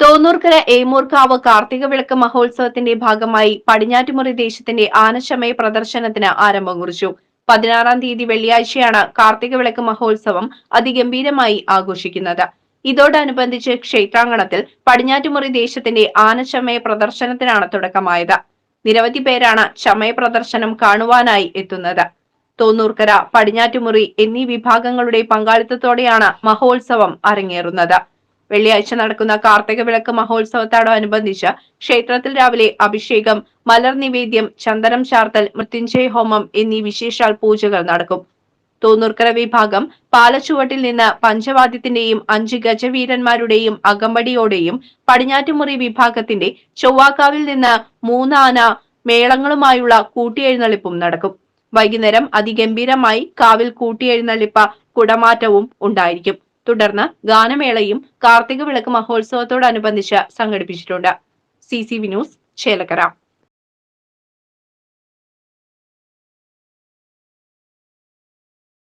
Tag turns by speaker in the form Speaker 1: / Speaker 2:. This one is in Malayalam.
Speaker 1: തോന്നൂർക്കര ഏമൂർക്കാവ് കാർത്തിക വിളക്ക് മഹോത്സവത്തിന്റെ ഭാഗമായി പടിഞ്ഞാറ്റുമുറി ദേശത്തിന്റെ ആനശമയ പ്രദർശനത്തിന് ആരംഭം കുറിച്ചു. പതിനാറാം തീയതി വെള്ളിയാഴ്ചയാണ് കാർത്തിക വിളക്ക് മഹോത്സവം അതിഗംഭീരമായി ആഘോഷിക്കുന്നത്. ഇതോടനുബന്ധിച്ച് ക്ഷേത്രാങ്കണത്തിൽ പടിഞ്ഞാറ്റുമുറി ദേശത്തിന്റെ ആനശമയ പ്രദർശനത്തിനാണ് തുടക്കമായത്. നിരവധി പേരാണ് ചമയ പ്രദർശനം കാണുവാനായി എത്തുന്നത്. തോന്നൂർക്കര പടിഞ്ഞാറ്റുമുറി എന്നീ വിഭാഗങ്ങളുടെ പങ്കാളിത്തത്തോടെയാണ് മഹോത്സവം അരങ്ങേറുന്നത്. വെള്ളിയാഴ്ച നടക്കുന്ന കാർത്തിക വിളക്ക് മഹോത്സവത്തോടനുബന്ധിച്ച് ക്ഷേത്രത്തിൽ രാവിലെ അഭിഷേകം മലർ നിവേദ്യം ചന്ദനം ചാർത്തൽ മൃത്യുഞ്ജയ ഹോമം എന്നീ വിശേഷാൽ പൂജകൾ നടക്കും. തോന്നൂർക്കര വിഭാഗം പാലച്ചുവട്ടിൽ നിന്ന് പഞ്ചവാദ്യത്തിന്റെയും അഞ്ച് ഗജവീരന്മാരുടെയും അകമ്പടിയോടെയും പടിഞ്ഞാറ്റുമുറി വിഭാഗത്തിന്റെ ചൊവ്വാക്കാവിൽ നിന്ന് മൂന്നാന മേളങ്ങളുമായുള്ള കൂട്ടിയെഴുന്നള്ളിപ്പും നടക്കും. വൈകുന്നേരം അതിഗംഭീരമായി കാവിൽ കൂട്ടിയെഴുന്നള്ളിപ്പ കുടമാറ്റവും ഉണ്ടായിരിക്കും. തുടർന്ന് ഗാനമേളയും കാർത്തിക വിളക്ക് മഹോത്സവത്തോടനുബന്ധിച്ച് സംഘടിപ്പിച്ചിട്ടുണ്ട്. C C V news Chelakkara.